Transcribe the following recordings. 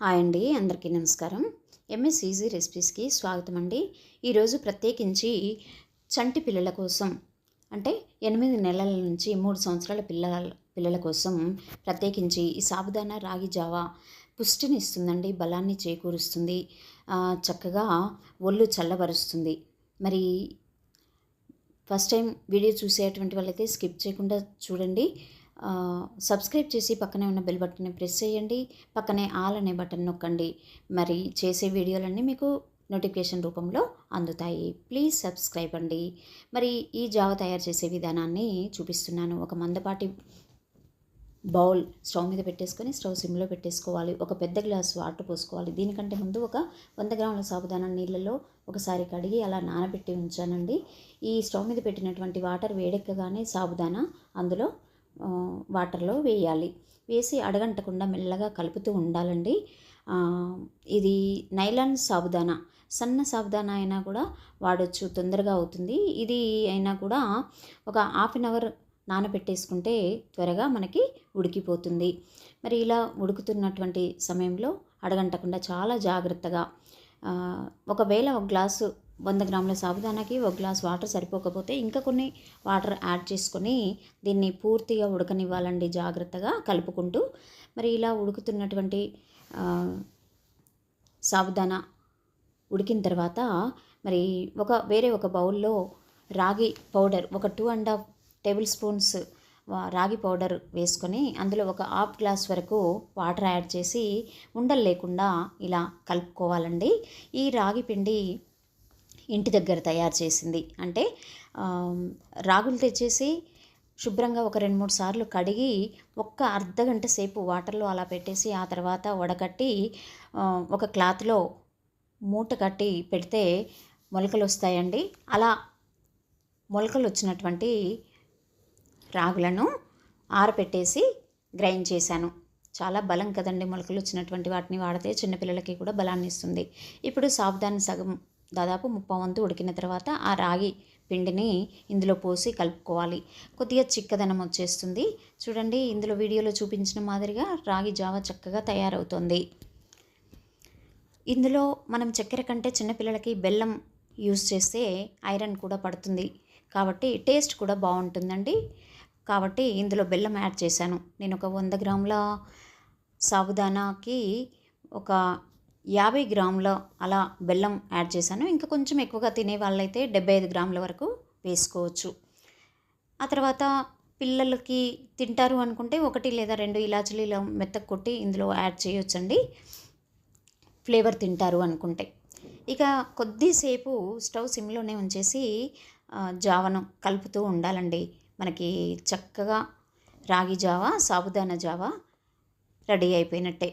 Hi అండి అందరికీ నమస్కారం. ఎంఎస్ ఈజీ రెసిపీస్కి స్వాగతం అండి. ఈరోజు ప్రత్యేకించి చంటి పిల్లల కోసం అంటే ఎనిమిది నెలల నుంచి మూడు సంవత్సరాల పిల్లల పిల్లల కోసం ప్రత్యేకించి ఈ సాబుదానా రాగి జావా పుష్టిని ఇస్తుందండి బలాన్ని చేకూరుస్తుంది. చక్కగా ఒళ్ళు చల్లబరుస్తుంది. మరి ఫస్ట్ టైం వీడియో చూసేటువంటి వాళ్ళైతే స్కిప్ చేయకుండా చూడండి. సబ్స్క్రైబ్ చేసి పక్కనే ఉన్న బెల్ బటన్ని ప్రెస్ చేయండి. పక్కనే ఆల్ అనే బటన్ నొక్కండి. మరి చేసే వీడియోలన్నీ మీకు నోటిఫికేషన్ రూపంలో అందుతాయి. ప్లీజ్ సబ్స్క్రైబ్ అండి. మరి ఈ జావ తయారు చేసే విధానాన్ని చూపిస్తున్నాను. ఒక మందపాటి బౌల్ స్టవ్ మీద పెట్టేసుకొని స్టవ్ సిమ్లో పెట్టేసుకోవాలి. ఒక పెద్ద గ్లాస్ వాటర్ పోసుకోవాలి. దీనికంటే ముందు ఒక వంద గ్రాముల సాబుదానా నీళ్ళలో ఒకసారి కడిగి అలా నానబెట్టి ఉంచానండి. ఈ స్టవ్ మీద పెట్టినటువంటి వాటర్ వేడెక్కగానే సాబుదానా అందులో వాటర్లో వేయాలి. వేసి అడగంటకుండా మెల్లగా కలుపుతూ ఉండాలండి. ఇది నైలాన్ సాబుదానా. సన్న సాబుదానా అయినా కూడా వాడచ్చు తొందరగా అవుతుంది. ఇది అయినా కూడా ఒక హాఫ్ అన్ అవర్ నానబెట్టేసుకుంటే త్వరగా మనకి ఉడికిపోతుంది. మరి ఇలా ఉడుకుతున్నటువంటి సమయంలో అడగంటకుండా చాలా జాగ్రత్తగా ఒకవేళ ఒక గ్లాసు వంద గ్రాముల సాబుదానాకి ఒక గ్లాస్ వాటర్ సరిపోకపోతే ఇంకా కొన్ని వాటర్ యాడ్ చేసుకొని దీన్ని పూర్తిగా ఉడకనివ్వాలండి జాగ్రత్తగా కలుపుకుంటూ. మరి ఇలా ఉడుకుతున్నటువంటి సాబుదానా ఉడికిన తర్వాత మరి ఒక వేరే ఒక బౌల్లో రాగి పౌడర్ ఒక two and half table spoons ragi powder వేసుకొని అందులో ఒక హాఫ్ గ్లాస్ వరకు వాటర్ యాడ్ చేసి ఉండలు లేకుండా ఇలా కలుపుకోవాలండి. ఈ రాగి పిండి ఇంటి దగ్గర తయారు చేసింది. అంటే రాగులు తెచ్చేసి శుభ్రంగా ఒక రెండు మూడు సార్లు కడిగి ఒక్క అర్ధ గంట సేపు వాటర్లో అలా పెట్టేసి ఆ తర్వాత వడకట్టి ఒక క్లాత్లో మూట కట్టి పెడితే మొలకలు వస్తాయండి. అలా మొలకలు వచ్చినటువంటి రాగులను ఆరపెట్టేసి గ్రైండ్ చేశాను. చాలా బలం కదండి మొలకలు వచ్చినటువంటి వాటిని వాడితే చిన్నపిల్లలకి కూడా బలాన్ని ఇస్తుంది ఇప్పుడు సాబుదాని సగం దాదాపు ముప్పై వంతు ఉడికిన తర్వాత ఆ రాగి పిండిని ఇందులో పోసి కలుపుకోవాలి. కొద్దిగా చిక్కదనం వచ్చేస్తుంది. చూడండి ఇందులో వీడియోలో చూపించిన మాదిరిగా రాగి జావ చక్కగా తయారవుతుంది. ఇందులో మనం చక్కెర కంటే చిన్నపిల్లలకి బెల్లం యూస్ చేస్తే ఐరన్ కూడా పడుతుంది. కాబట్టి టేస్ట్ కూడా బాగుంటుందండి. కాబట్టి ఇందులో బెల్లం యాడ్ చేశాను. నేను ఒక వంద గ్రాముల సాబుదానాకి ఒక యాభై గ్రాముల అలా బెల్లం యాడ్ చేశాను. ఇంకా కొంచెం ఎక్కువగా తినే వాళ్ళైతే డెబ్బై ఐదు గ్రాముల వరకు వేసుకోవచ్చు. ఆ తర్వాత పిల్లలకి తింటారు అనుకుంటే ఒకటి లేదా రెండు ఇలాచీలు ఇలా మెత్తకు కొట్టి ఇందులో యాడ్ చేయొచ్చండి. ఫ్లేవర్ తింటారు అనుకుంటే. ఇక కొద్దిసేపు స్టవ్ సిమ్లోనే ఉంచేసి జావను కలుపుతూ ఉండాలండి. మనకి చక్కగా రాగి జావా సాబుదానా జావా రెడీ అయిపోయినట్టే.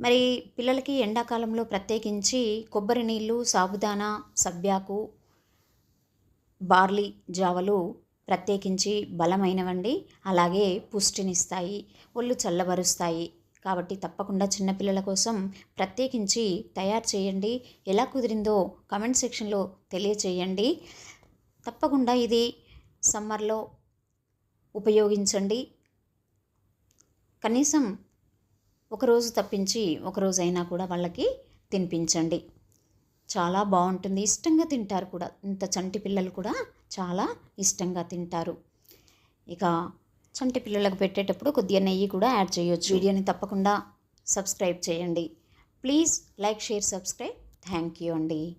మరి పిల్లలకి ఎండాకాలంలో ప్రత్యేకించి కొబ్బరి నీళ్ళు సాబుదానా సబ్యాకు బార్లీ జావలు ప్రత్యేకించి బలమైనవండి. అలాగే పుష్టినిస్తాయి ఒళ్ళు చల్లబరుస్తాయి. కాబట్టి తప్పకుండా చిన్నపిల్లల కోసం ప్రత్యేకించి తయారు చేయండి. ఎలా కుదిరిందో కమెంట్ సెక్షన్లో తెలియచేయండి. తప్పకుండా ఇది సమ్మర్లో ఉపయోగించండి. కనీసం ఒకరోజు తప్పించి ఒకరోజైనా కూడా వాళ్ళకి తినిపించండి. చాలా బాగుంటుంది. ఇష్టంగా తింటారు కూడా. ఇంత చంటి పిల్లలు కూడా చాలా ఇష్టంగా తింటారు. ఇక చంటి పిల్లలకు పెట్టేటప్పుడు కొద్దిగా నెయ్యి కూడా యాడ్ చేయొచ్చు. వీడియోని తప్పకుండా సబ్స్క్రైబ్ చేయండి. Please like share subscribe. Thank you అండి.